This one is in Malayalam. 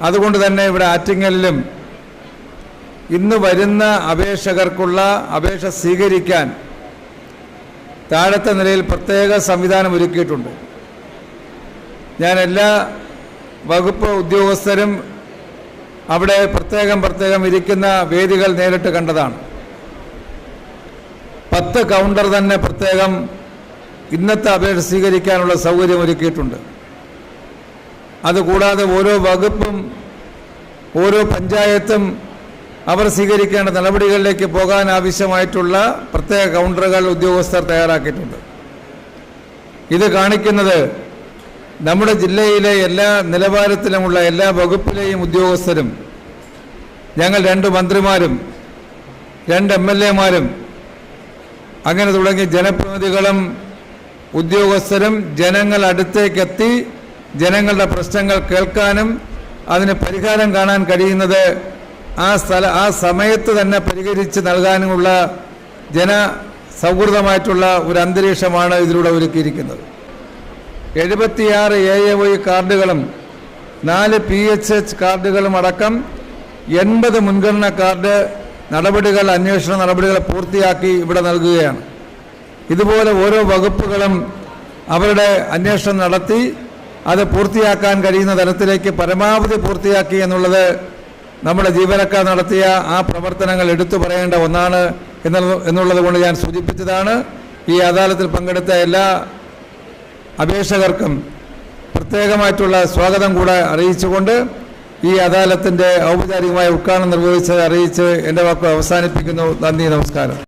അതുകൊണ്ട് തന്നെ ഇവിടെ ആറ്റിങ്ങലിലും ഇന്ന് വരുന്ന അപേക്ഷകർക്കുള്ള അപേക്ഷ സ്വീകരിക്കാൻ താഴത്തെ നിലയിൽ പ്രത്യേക സംവിധാനം ഒരുക്കിയിട്ടുണ്ട്. ഞാൻ എല്ലാ വകുപ്പ് ഉദ്യോഗസ്ഥരും അവിടെ പ്രത്യേകം പ്രത്യേകം ഇരിക്കുന്ന വേദികൾ നേരിട്ട് കണ്ടതാണ്. പത്ത് കൗണ്ടർ തന്നെ പ്രത്യേകം ഇന്നത്തെ അപേക്ഷ സ്വീകരിക്കാനുള്ള സൗകര്യം ഒരുക്കിയിട്ടുണ്ട്. അതുകൂടാതെ ഓരോ വകുപ്പും ഓരോ പഞ്ചായത്തും അവർ സ്വീകരിക്കേണ്ട നടപടികളിലേക്ക് പോകാൻ ആവശ്യമായിട്ടുള്ള പ്രത്യേക കൗണ്ടറുകൾ ഉദ്യോഗസ്ഥർ തയ്യാറാക്കിയിട്ടുണ്ട്. ഇത് കാണിക്കുന്നത് നമ്മുടെ ജില്ലയിലെ എല്ലാ നിലവാരത്തിലുമുള്ള എല്ലാ വകുപ്പിലെയും ഉദ്യോഗസ്ഥരും ഞങ്ങൾ രണ്ട് മന്ത്രിമാരും രണ്ട് എം എൽ എമാരും അങ്ങനെ തുടങ്ങി ജനപ്രതിനിധികളും ഉദ്യോഗസ്ഥരും ജനങ്ങൾ അടുത്തേക്കെത്തി ജനങ്ങളുടെ പ്രശ്നങ്ങൾ കേൾക്കാനും അതിന് പരിഹാരം കാണാൻ കഴിയുന്നത് ആ സ്ഥല ആ സമയത്ത് തന്നെ പരിഹരിച്ച് നൽകാനുമുള്ള ജന സൗഹൃദമായിട്ടുള്ള ഒരു അന്തരീക്ഷമാണ് ഇതിലൂടെ ഒരുക്കിയിരിക്കുന്നത്. എഴുപത്തിയാറ് എ എ വൈ കാർഡുകളും നാല് പി എച്ച് എച്ച് കാർഡുകളും അടക്കം എൺപത് മുൻഗണന കാർഡ് നടപടികൾ അന്വേഷണ നടപടികൾ പൂർത്തിയാക്കി ഇവിടെ നൽകുകയാണ്. ഇതുപോലെ ഓരോ വകുപ്പുകളും അവരുടെ അന്വേഷണം നടത്തി അത് പൂർത്തിയാക്കാൻ കഴിയുന്ന തരത്തിലേക്ക് പരമാവധി പൂർത്തിയാക്കി എന്നുള്ളത് നമ്മുടെ ജീവനക്കാർ നടത്തിയ ആ പ്രവർത്തനങ്ങൾ എടുത്തു പറയേണ്ട ഒന്നാണ് എന്നുള്ളത് കൊണ്ട് ഞാൻ സൂചിപ്പിച്ചതാണ്. ഈ അദാലത്തിൽ പങ്കെടുത്ത എല്ലാ അപേക്ഷകർക്കും പ്രത്യേകമായിട്ടുള്ള സ്വാഗതം കൂടെ അറിയിച്ചുകൊണ്ട് ഈ അദാലത്തിന്റെ ഔപചാരികമായ ഉദ്ഘാടനം നിർവഹിച്ചത് അറിയിച്ച് എന്റെ വാക്ക് അവസാനിപ്പിക്കുന്നു. നന്ദി നമസ്കാരം.